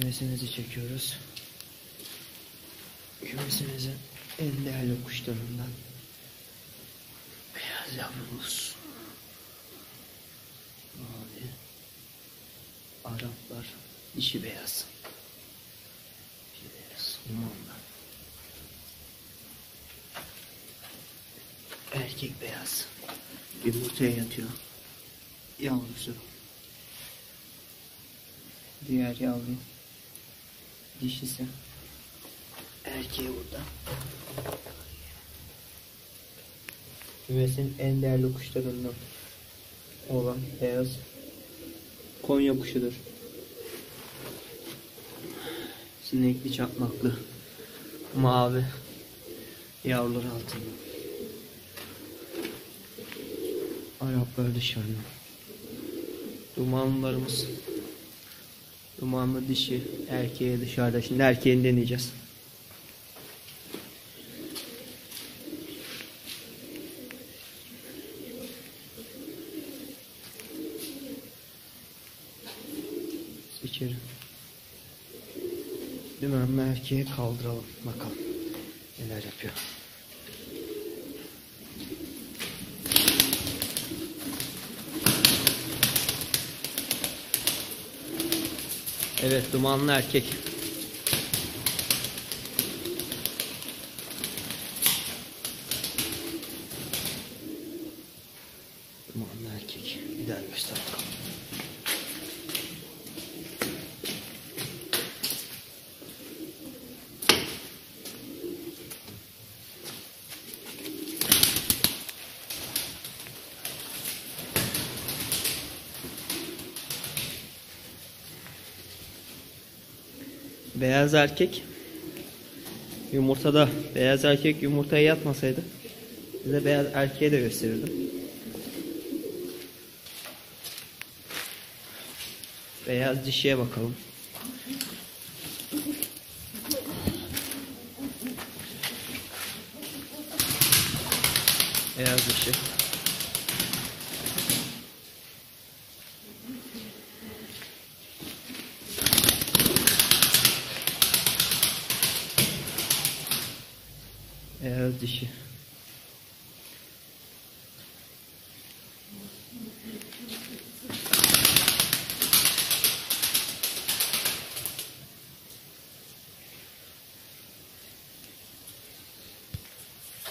Kümesimizi çekiyoruz. Kümesimizin en değerli kuşlarından beyaz yavrumuz. Mavi. Araplar. Dişi beyaz. Dişi beyaz. Umanlar. Erkek beyaz. Yumurtaya yatıyor. Yavrusu. Diğer yavru. Dişisi. Erkeği burada. Kümesin en değerli kuşlarından olan beyaz Konya kuşudur. Sinekli çakmaklı. Mavi. Yavrular altında. Araplar dışarıda. Dumanlarımız. Dumanlı dişi erkeğe dışarıda. Şimdi erkeğini deneyeceğiz. İçeri. Dümenli erkeğe kaldıralım. Bakalım neler yapıyor. Evet dumanlı erkek. Dumanlı erkek. Bir daha göster bakalım. Beyaz erkek yumurtada beyaz erkek yumurtaya yatmasaydı size beyaz erkeği de gösterirdim. Beyaz dişiye bakalım. Beyaz dişi. Beyaz dişi.